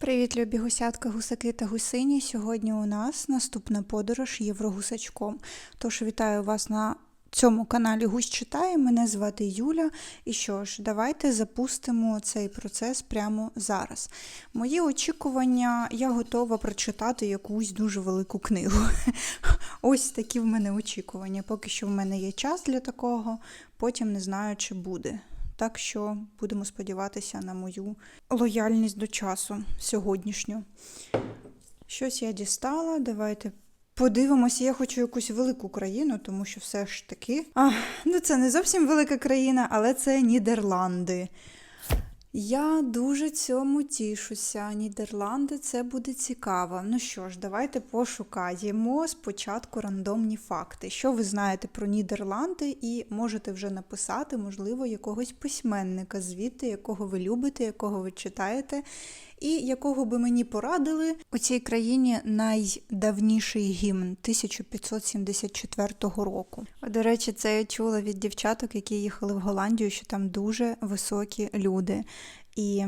Привіт, любі гусятка, гусаки та гусині. Сьогодні у нас наступна подорож Єврогусачком. Тож вітаю вас на цьому каналі Гусь читає. Мене звати Юля. І що ж, давайте запустимо цей процес прямо зараз. Мої очікування, я готова прочитати якусь дуже велику книгу. Ось такі в мене очікування. Поки що в мене є час для такого, потім не знаю, чи буде. Так що будемо сподіватися на мою лояльність до часу сьогоднішню. Щось я дістала. Давайте подивимося. Я хочу якусь велику країну, тому що все ж таки. А, ну це не зовсім велика країна, але це Нідерланди. Я дуже цьому тішуся. Нідерланди це буде цікаво. Ну що ж, давайте пошукаємо спочатку рандомні факти. Що ви знаєте про Нідерланди, і можете вже написати, можливо, якогось письменника звідти, якого ви любите, якого ви читаєте, і якого би мені порадили. У цій країні найдавніший гімн 1574 року. До речі, це я чула від дівчаток, які їхали в Голландію, що там дуже високі люди. І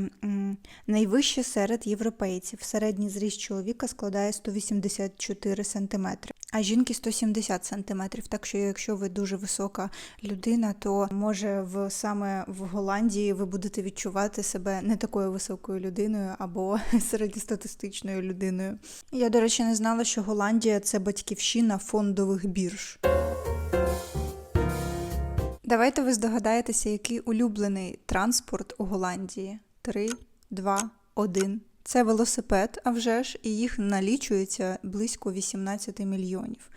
найвище серед європейців. Середній зріст чоловіка складає 184 см, а жінки 170 см. Так що, якщо ви дуже висока людина, то може в саме в Голландії ви будете відчувати себе не такою високою людиною або середньостатистичною людиною. Я, до речі, не знала, що Голландія це батьківщина фондових бірж. Давайте ви здогадаєтеся, який улюблений транспорт у Голландії. Три, два, один. Це велосипед, а вже ж, і їх налічується близько 18 мільйонів.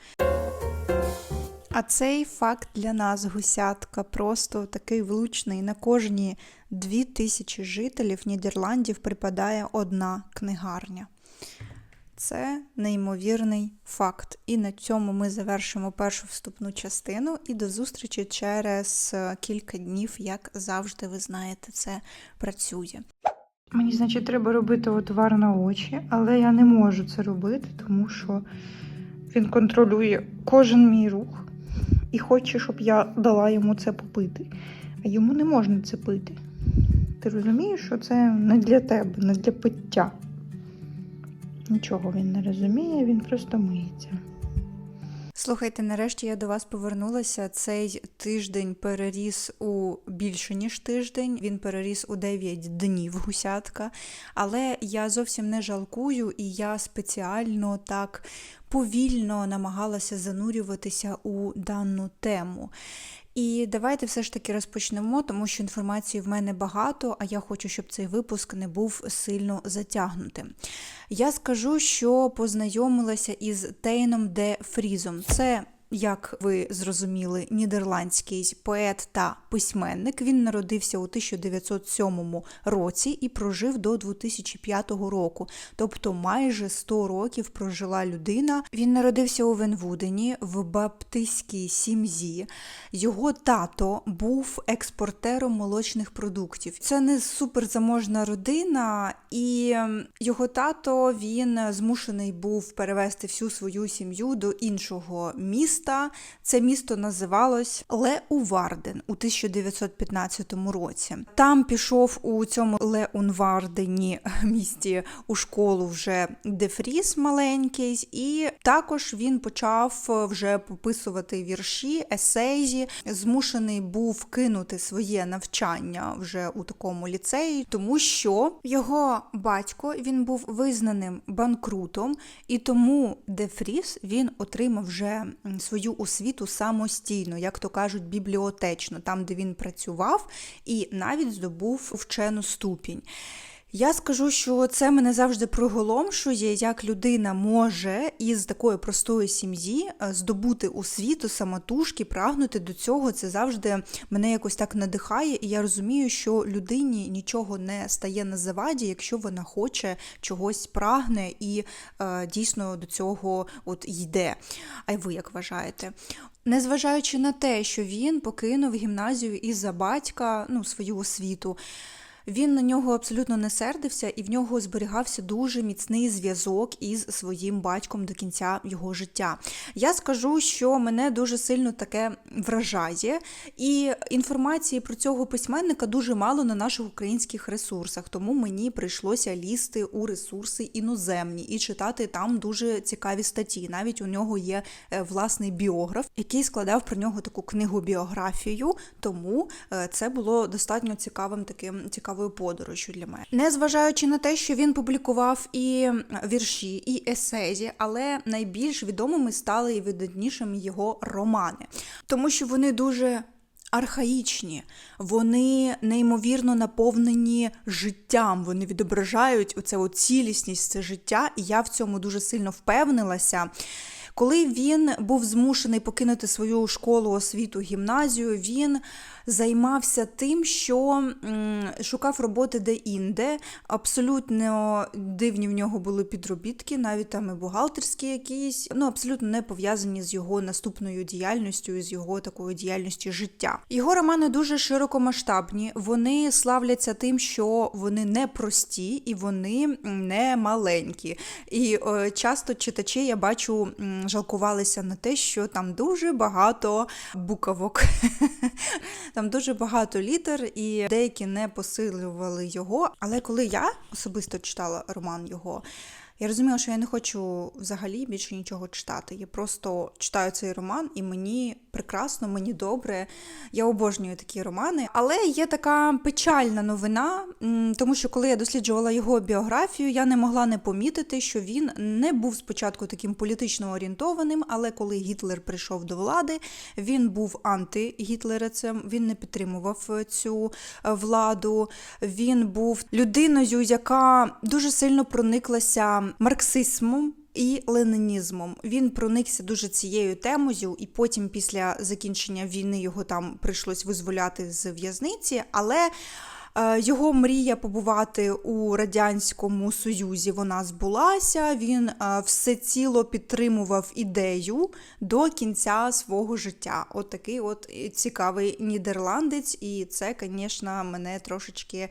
А цей факт для нас, гусятка, просто такий влучний. На кожні дві тисячі жителів Нідерландів припадає одна книгарня. Це неймовірний факт. І на цьому ми завершимо першу вступну частину. І до зустрічі через е, кілька днів, як завжди, ви знаєте, це працює. Мені, значить, треба робити отвар на очі, але я не можу це робити, тому що він контролює кожен мій рух і хоче, щоб я дала йому це попити. А йому не можна це пити. Ти розумієш, що це не для тебе, не для пиття. Нічого він не розуміє, він просто миється. Слухайте, нарешті я до вас повернулася. Цей тиждень переріс у більше ніж тиждень. Він переріс у 9 днів гусятка. Але я зовсім не жалкую, і я спеціально так повільно намагалася занурюватися у дану тему. І давайте все ж таки розпочнемо, тому що інформації в мене багато, а я хочу, щоб цей випуск не був сильно затягнутим. Я скажу, що познайомилася із Тейном де Фрізом. Це як ви зрозуміли, нідерландський поет та письменник. Він народився у 1907 році і прожив до 2005 року, тобто майже 100 років прожила людина. Він народився у Венвудені в баптистській сім'ї. Його тато був експортером молочних продуктів. Це не суперзаможна родина, і його тато він змушений був перевести всю свою сім'ю до іншого міста. Це місто називалось Леуварден у 1915 році. Там пішов у цьому Леунвардені місті у школу вже Дефріс маленький, і також він почав вже пописувати вірші, есейзі. Змушений був кинути своє навчання вже у такому ліцеї, тому що його батько він був визнаним банкрутом, і тому Дефріс він отримав вже свою освіту самостійно, як то кажуть, бібліотечно, там, де він працював, і навіть здобув вчену ступінь. Я скажу, що це мене завжди приголомшує, як людина може із такої простої сім'ї здобути освіту самотужки, прагнути до цього. Це завжди мене якось так надихає, і я розумію, що людині нічого не стає на заваді, якщо вона хоче чогось прагне і е, дійсно до цього от йде. А й ви як вважаєте? Незважаючи на те, що він покинув гімназію із-за батька, ну свою освіту. Він на нього абсолютно не сердився, і в нього зберігався дуже міцний зв'язок із своїм батьком до кінця його життя. Я скажу, що мене дуже сильно таке вражає, і інформації про цього письменника дуже мало на наших українських ресурсах, тому мені прийшлося лізти у ресурси іноземні і читати там дуже цікаві статті. Навіть у нього є е, власний біограф, який складав про нього таку книгу біографію. Тому е, це було достатньо цікавим таким цікавою подорожю для мене. Незважаючи на те, що він публікував і вірші, і есезі, але найбільш відомими стали і видатнішими його романи, тому що вони дуже архаїчні, вони неймовірно наповнені життям. Вони відображають от цілісність це життя, і я в цьому дуже сильно впевнилася. Коли він був змушений покинути свою школу освіту гімназію, він займався тим, що шукав роботи де-інде. Абсолютно дивні в нього були підробітки, навіть там і бухгалтерські якісь, ну абсолютно не пов'язані з його наступною діяльністю, з його такою діяльністю життя. Його романи дуже широкомасштабні. Вони славляться тим, що вони не прості і вони не маленькі. І е, часто читачі я бачу жалкувалися на те, що там дуже багато букавок. Там дуже багато літер, і деякі не посилювали його. Але коли я особисто читала роман його, я розуміла, що я не хочу взагалі більше нічого читати. Я просто читаю цей роман, і мені прекрасно, мені добре. Я обожнюю такі романи. Але є така печальна новина, тому що коли я досліджувала його біографію, я не могла не помітити, що він не був спочатку таким політично орієнтованим, але коли Гітлер прийшов до влади, він був антигітлерецем, він не підтримував цю е, владу. Він був людиною, яка дуже сильно прониклася марксизмом. І ленінізмом він проникся дуже цією темою, і потім, після закінчення війни, його там прийшлось визволяти з в'язниці. Але його мрія побувати у радянському союзі вона збулася. Він е, всеціло підтримував ідею до кінця свого життя. От такий от цікавий нідерландець, і це, звісно, мене трошечки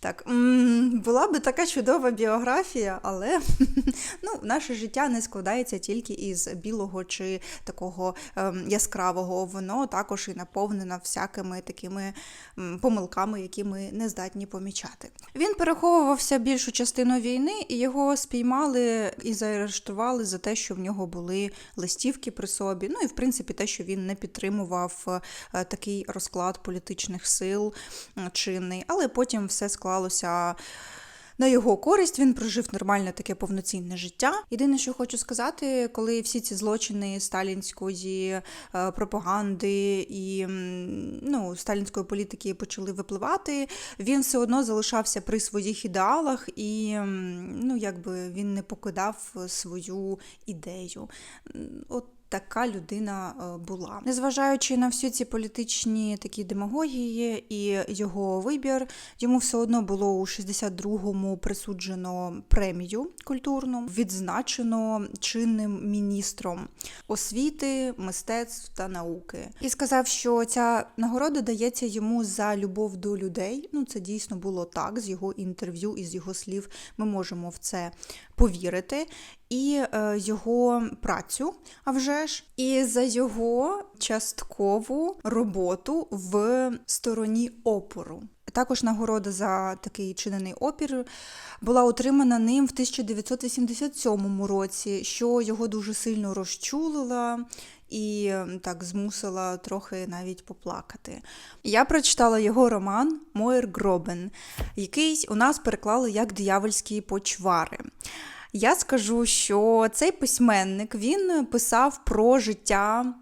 так була би така чудова біографія, але ну, наше життя не складається тільки із білого чи такого ем, яскравого. Воно також і наповнено всякими такими помилками, які ми не здатні помічати. Він переховувався більшу частину війни, і його спіймали і заарештували за те, що в нього були листівки при собі. Ну і в принципі те, що він не підтримував е, такий розклад політичних сил е, чинний, але потім все склалося. На його користь він прожив нормальне таке повноцінне життя. Єдине, що хочу сказати, коли всі ці злочини сталінської е, пропаганди і ну, сталінської політики почали випливати, він все одно залишався при своїх ідеалах, і ну, якби він не покидав свою ідею. От така людина е, була. Незважаючи на всі ці політичні такі демагогії і його вибір, йому все одно було у 62-му присуджено премію культурну, відзначено чинним міністром освіти, мистецтв та науки. І сказав, що ця нагорода дається йому за любов до людей. Ну, це дійсно було так з його інтерв'ю і з його слів. Ми можемо в це повірити. І е, його працю, а вже ж, і за його часткову роботу в стороні опору. Також нагорода за такий чинений опір була отримана ним в 1987 році, що його дуже сильно розчулила і так змусила трохи навіть поплакати. Я прочитала його роман Моєр Гробен, який у нас переклали як диявольські почвари. Я скажу, що цей письменник він писав про життя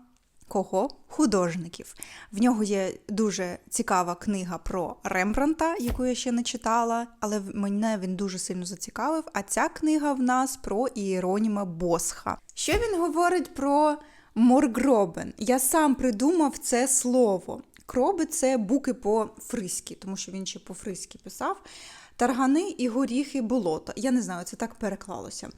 кого? Художників. В нього є дуже цікава книга про Рембранта, яку я ще не читала, але мене він дуже сильно зацікавив. А ця книга в нас про Іероніма Босха. Що він говорить про Моргробен? Я сам придумав це слово. Кроби це буки по-фриськи, тому що він ще по-фриськи писав. Таргани і горіхи болота. Я не знаю, це так переклалося.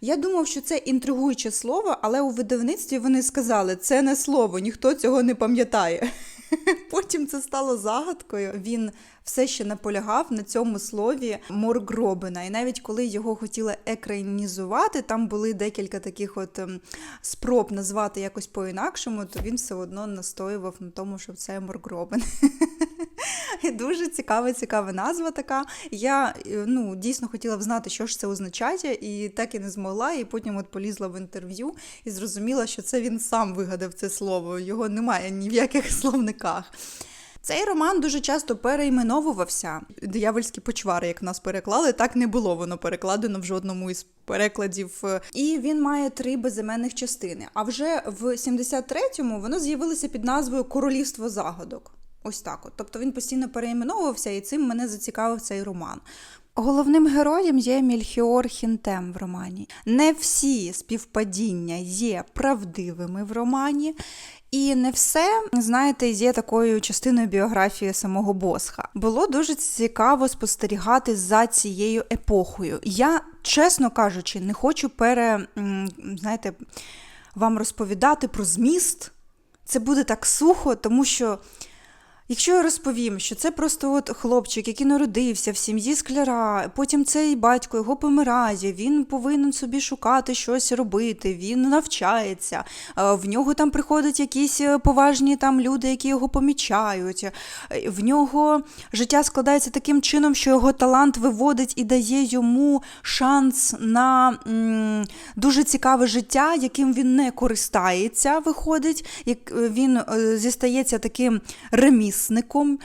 Я думав, що це інтригуюче слово, але у видавництві вони сказали, це не слово, ніхто цього не пам'ятає. Потім це стало загадкою. Він все ще наполягав на цьому слові Моргробина. І навіть коли його хотіли екранізувати, там були декілька таких от ем, спроб назвати якось по-інакшому, то він все одно настоював на тому, що це Моргробин. Дуже цікава, цікава назва така. Я е, ну, дійсно хотіла б знати, що ж це означає, і так і не змогла. І потім от полізла в інтерв'ю і зрозуміла, що це він сам вигадав це слово. Його немає ні в яких словниках. Цей роман дуже часто перейменовувався. Диявольські почвари, як нас переклали, так не було воно перекладено в жодному із перекладів. І він має три безіменних частини. А вже в 73-му воно з'явилося під назвою Королівство загадок. Ось так. От. Тобто він постійно переіменовувався, і цим мене зацікавив цей роман. Головним героєм є Мільхіор Хінтем в романі. Не всі співпадіння є правдивими в романі. І не все, знаєте, є такою частиною біографії самого Босха. Було дуже цікаво спостерігати за цією епохою. Я, чесно кажучи, не хочу пере, знаєте, вам розповідати про зміст. Це буде так сухо, тому що. Якщо я розповім, що це просто от хлопчик, який народився в сім'ї скляра, потім цей батько його помирає, він повинен собі шукати щось робити, він навчається, в нього там приходять якісь е, поважні там люди, які його помічають. Е, в нього життя складається таким чином, що його талант виводить і дає йому шанс на м, дуже цікаве життя, яким він не користається, виходить, як е, він зістається таким реміс ремісником,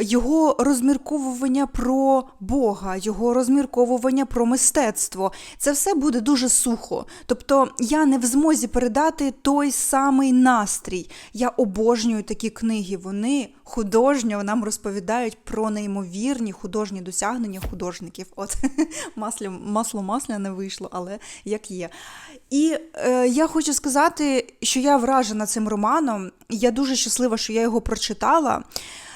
його розмірковування про Бога, його розмірковування про мистецтво. Це все буде дуже сухо. Тобто я не в змозі передати той самий настрій. Я обожнюю такі книги. Вони художньо нам розповідають про неймовірні художні досягнення художників. От масло масло масля не вийшло, але як є. І е, я хочу сказати, що я вражена цим романом. Я дуже щаслива, що я його прочитала.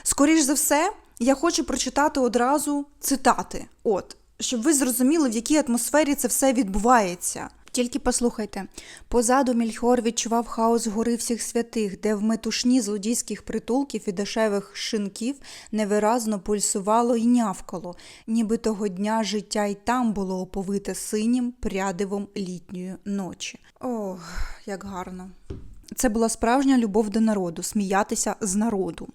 Скоріш за все, я хочу прочитати одразу цитати, от, щоб ви зрозуміли, в якій атмосфері це все відбувається. Тільки послухайте, позаду Мільхор відчував хаос гори всіх святих, де в метушні злодійських притулків і дешевих шинків невиразно пульсувало і нявкало, ніби того дня життя й там було оповите синім прядивом літньої ночі. Ох, як гарно! Це була справжня любов до народу, сміятися з народу.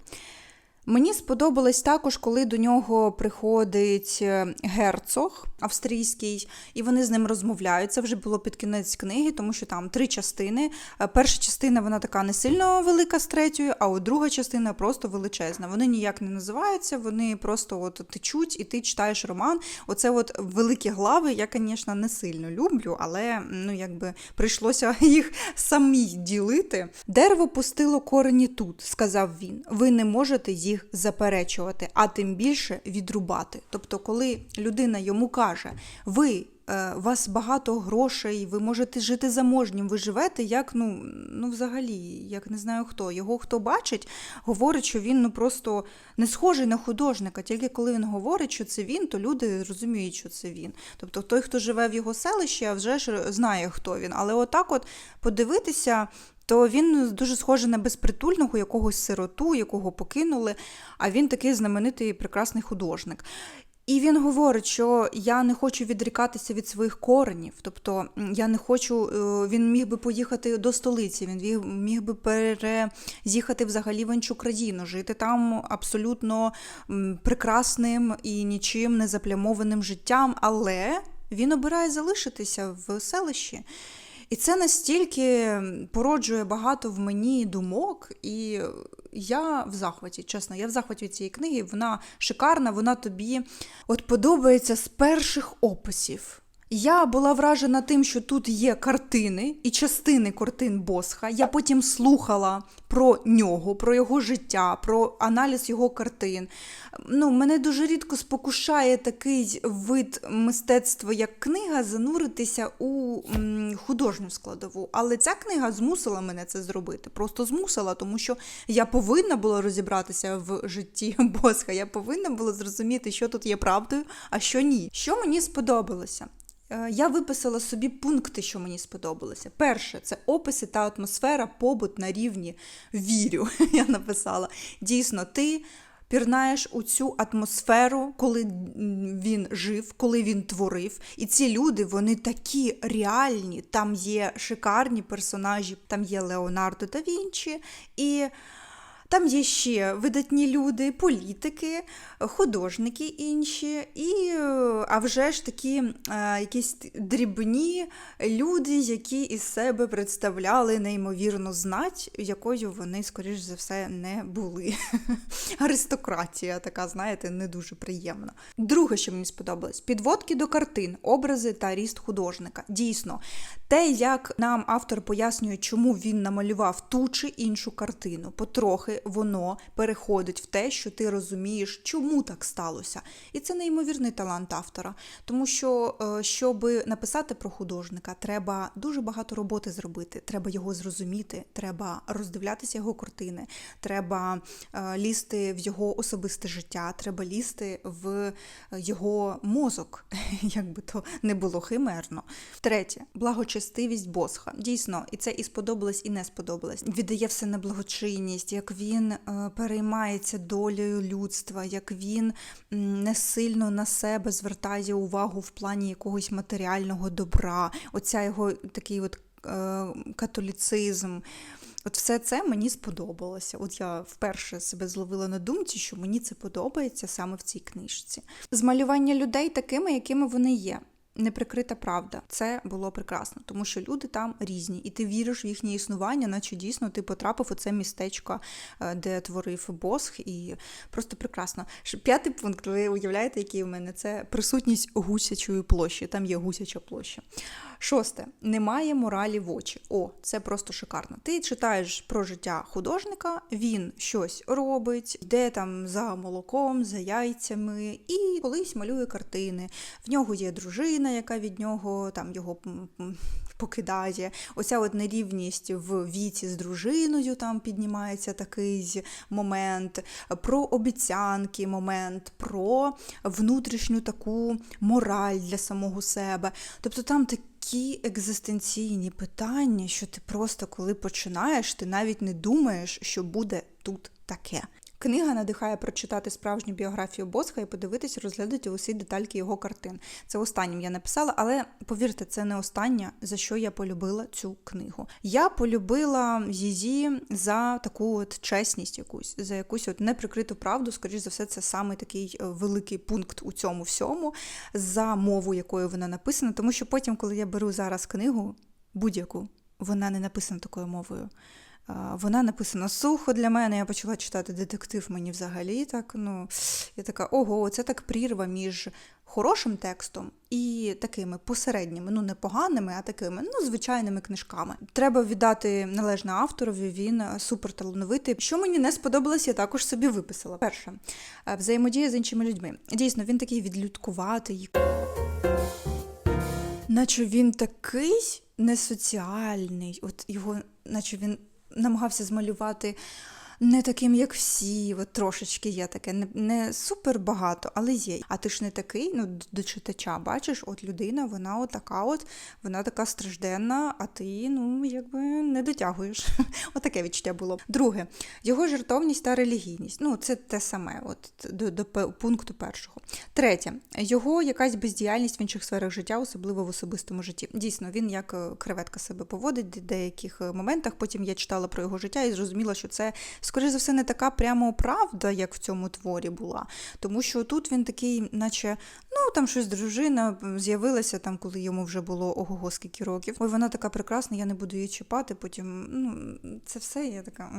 Мені сподобалось також, коли до нього приходить е, герцог австрійський, і вони з ним розмовляють. Це вже було під кінець книги, тому що там три частини. Е, перша частина вона така не сильно велика з третьою, а от друга частина просто величезна. Вони ніяк не називаються, вони просто от течуть, і ти читаєш роман. Оце от великі глави. Я, звісно, не сильно люблю, але ну якби прийшлося їх самі ділити. Дерево пустило корені тут, сказав він. Ви не можете їх їх заперечувати, а тим більше відрубати. Тобто, коли людина йому каже, ви. Е, у вас багато грошей, ви можете жити заможнім, ви живете як, ну, ну взагалі, як не знаю хто. Його хто бачить, говорить, що він ну просто не схожий на художника. Тільки коли він говорить, що це він, то люди розуміють, що це він. Тобто той, хто живе в його селищі, а вже ж знає, хто він. Але отак от подивитися то він дуже схожий на безпритульного якогось сироту, якого покинули, а він такий знаменитий прекрасний художник. І він говорить, що я не хочу відрікатися від своїх коренів. Тобто я не хочу, е, він міг би поїхати до столиці, він міг би переїхати взагалі в іншу країну, жити там абсолютно прекрасним і нічим не заплямованим життям, але він обирає залишитися в селищі. І це настільки породжує багато в мені думок, і я в захваті, чесно, я в захваті цієї книги. Вона шикарна, вона тобі от подобається з перших описів. Я була вражена тим, що тут є картини і частини картин Босха. Я потім слухала про нього, про його життя, про аналіз його картин. Ну, Мене дуже рідко спокушає такий вид мистецтва, як книга, зануритися у художню складову. Але ця книга змусила мене це зробити. Просто змусила, тому що я повинна була розібратися в житті Босха. Я повинна була зрозуміти, що тут є правдою, а що ні. Що мені сподобалося? Е, Я виписала собі пункти, що мені сподобалося. Перше, це описи та атмосфера, побут на рівні вірю. Я написала. Дійсно, ти пірнаєш у цю атмосферу, коли він жив, коли він творив. І ці люди, вони такі реальні. Там є шикарні персонажі, там є Леонардо да Вінчі і. Там є ще видатні люди, політики, художники інші, і а вже ж такі е, якісь дрібні люди, які із себе представляли неймовірну знать, якою вони, скоріш за все, не були. Аристократія така, знаєте, не дуже приємна. Друге, що мені сподобалось, підводки до картин, образи та ріст художника. Дійсно, те, як нам автор пояснює, чому він намалював ту чи іншу картину, потрохи воно переходить в те, що ти розумієш, чому так сталося. І це неймовірний талант автора. Тому що, е, щоб написати про художника, треба дуже багато роботи зробити. Треба його зрозуміти, треба роздивлятися його картини, треба е, лізти в його особисте життя, треба лізти в е, його мозок, як би то не було химерно. Третє благочестивість Босха. Дійсно, і це і сподобалось, і не сподобалось. Віддає все на благочинність, як він е, переймається долею людства, як він не сильно на себе звертає увагу в плані якогось матеріального добра. Оця його такий от е, католіцизм. От все це мені сподобалося. От я вперше себе зловила на думці, що мені це подобається саме в цій книжці. Змалювання людей такими, якими вони є. Неприкрита правда, це було прекрасно, тому що люди там різні, і ти віриш в їхнє існування, наче дійсно ти потрапив у це містечко, е, де творив Босх, і просто прекрасно. П'ятий пункт, ви уявляєте, який у мене це присутність гусячої площі. Там є гусяча площа. Шосте немає моралі в очі. О, це просто шикарно. Ти читаєш про життя художника, він щось робить, йде там за молоком, за яйцями, і колись малює картини. В нього є дружина, яка від нього там його покидає. Оця от нерівність в віці з дружиною там піднімається такий момент, про обіцянки момент, про внутрішню таку мораль для самого себе. Тобто там такі екзистенційні питання, що ти просто коли починаєш, ти навіть не думаєш, що буде тут таке. Книга надихає прочитати справжню біографію Босха і подивитися, розглядати усі детальки його картин. Це останнім я написала, але повірте, це не останнє, за що я полюбила цю книгу. Я полюбила її за таку от чесність, якусь, за якусь от неприкриту правду. Скоріш за все, це саме такий е, великий пункт у цьому всьому, за мову, якою вона написана. Тому що потім, коли я беру зараз книгу, будь-яку, вона не написана такою мовою. Вона написана сухо для мене. Я почала читати детектив мені взагалі. Так, ну, я така, ого, це так прірва між хорошим текстом і такими посередніми, ну не поганими, а такими, ну, звичайними книжками. Треба віддати належне авторові, він е, супер талановитий. Що мені не сподобалось, я також собі виписала. Перше, е, взаємодія з іншими людьми. Дійсно, він такий відлюдкуватий. Наче він такий несоціальний, от його, наче він намагався змалювати не таким, як всі. От трошечки є таке, не, не супер багато, але є. А ти ж не такий, ну, до читача, бачиш, от людина, вона от така от, вона така стражденна, а ти, ну, якби не дотягуєш. Отаке відчуття було. Друге, його жертовність та релігійність. Ну, це те саме, от до, до пункту першого. Третє, його якась бездіяльність в інших сферах життя, особливо в особистому житті. Дійсно, він як е, креветка себе поводить в деяких е, моментах. Потім я читала про його життя і зрозуміла, що це, скоріш за все, не така прямо правда, як в цьому творі була. Тому що тут він такий, наче, ну там щось дружина з'явилася там, коли йому вже було ого скільки років. Ой, вона така прекрасна, я не буду її чіпати. Потім ну це все. Я така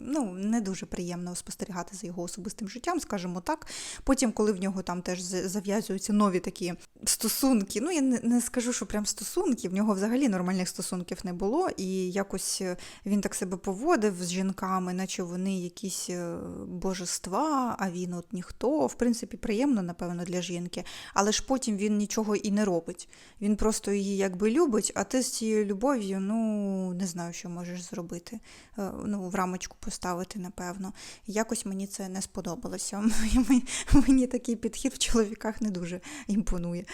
ну не дуже приємно спостерігати за його особистим життям, скажімо так. Потім, коли в нього там теж зав'язуються нові такі стосунки, ну я не, не скажу, що прям стосунки, в нього взагалі нормальних стосунків не було, і якось він так себе поводив з жінками, наче вони якісь е, божества, а він от ніхто. В принципі, приємно, напевно, для жінки. Але ж потім він нічого і не робить. Він просто її якби любить, а ти з цією любов'ю, ну не знаю, що можеш зробити. Е, Ну, в рамочку поставити, напевно. Якось мені це не сподобалося. Мені- Мені такий підхід в чоловіках не дуже імпонує.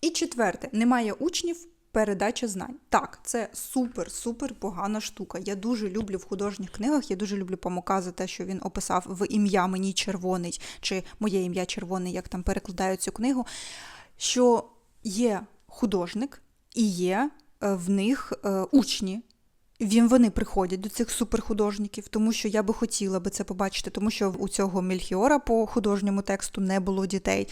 І четверте, немає учнів. Передача знань. Так, це супер-супер погана штука. Я дуже люблю в художніх книгах, я дуже люблю Памука за те, що він описав в ім'я мені червоний, чи моє ім'я червоний, як там перекладають цю книгу. Що є художник і є е, в них е, учні. Він вони приходять до цих суперхудожників, тому що я би хотіла би це побачити, тому що у цього Мельхіора по художньому тексту не було дітей.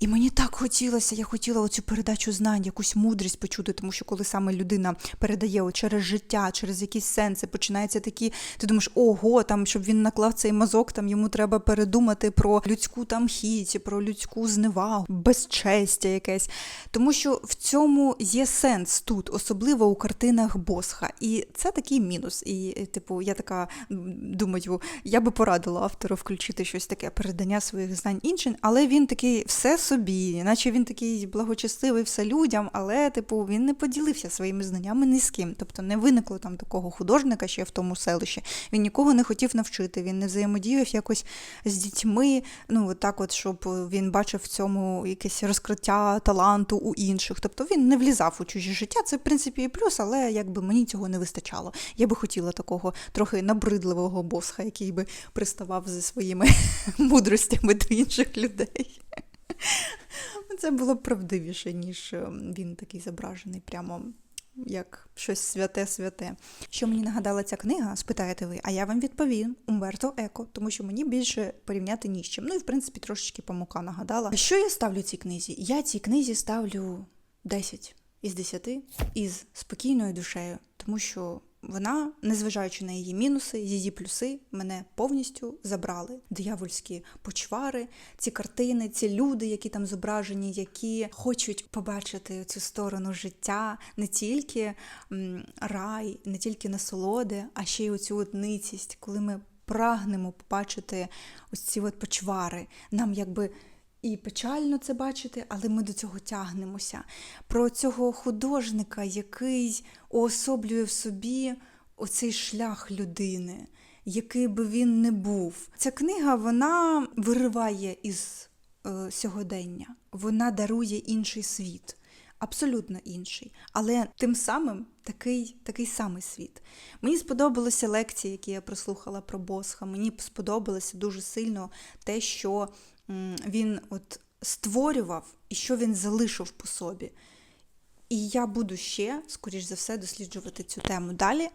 І мені так хотілося, я хотіла оцю передачу знань, якусь мудрість почути, тому що коли саме людина передає через життя, через якісь сенси, починаються такі, ти думаєш, ого, там, щоб він наклав цей мазок, там йому треба передумати про людську там хіть, про людську зневагу, безчестя якесь. Тому що в цьому є сенс тут, особливо у картинах Босха. І це такий мінус. І, е, типу, я така думаю, я би порадила автору включити щось таке передання своїх знань іншим, але він такий все собі, наче він такий благочестивий все людям, але, типу, він не поділився своїми знаннями ні з ким. Тобто не виникло там такого художника ще в тому селищі. Він нікого не хотів навчити, він не взаємодіяв якось з дітьми. Ну, от так, от, щоб він бачив в цьому якесь розкриття таланту у інших. Тобто він не влізав у чужі життя. Це в принципі і плюс, але якби мені цього не вистачало. Я би хотіла такого трохи набридливого босха, який би приставав зі своїми мудростями до інших людей. Це було б правдивіше, ніж ем, він такий зображений прямо. Як щось святе-святе. Що мені нагадала ця книга, спитаєте ви, а я вам відповім Умберто Еко, тому що мені більше порівняти ні з чим. Ну і в принципі трошечки помука нагадала. Що я ставлю цій книзі? Я цій книзі ставлю 10 із 10 із спокійною душею, тому що вона, незважаючи на її мінуси, її плюси, мене повністю забрали. Диявольські почвари, ці картини, ці люди, які там зображені, які хочуть побачити цю сторону життя, не тільки рай, не тільки насолоди, а ще й оцю от ницість, коли ми прагнемо побачити ось ці от почвари. Нам якби. І печально це бачити, але ми до цього тягнемося. Про цього художника, який уособлює в собі оцей шлях людини, який би він не був. Ця книга вона вириває із е, сьогодення, вона дарує інший світ. Абсолютно інший, але тим самим такий такий самий світ. Мені сподобалися лекції, які я прослухала про Босха. Мені сподобалося дуже сильно те, що він от створював і що він залишив по собі. І я буду ще, скоріш за все, досліджувати цю тему далі.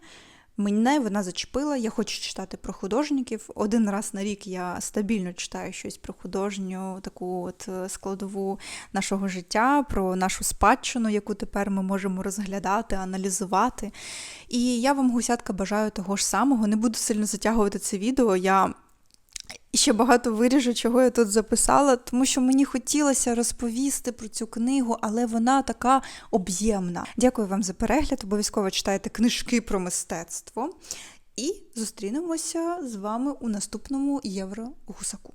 Мене вона зачепила, я хочу читати про художників. Один раз на рік я стабільно читаю щось про художню, таку от е, складову нашого життя, про нашу спадщину, яку тепер ми можемо розглядати, аналізувати. І я вам, гусятка, бажаю того ж самого. Не буду сильно затягувати це відео. Я ще багато виріжу, чого я тут записала, тому що мені хотілося розповісти про цю книгу, але вона така об'ємна. Дякую вам за перегляд. Обов'язково читайте книжки про мистецтво. І зустрінемося з вами у наступному євро у гусаку.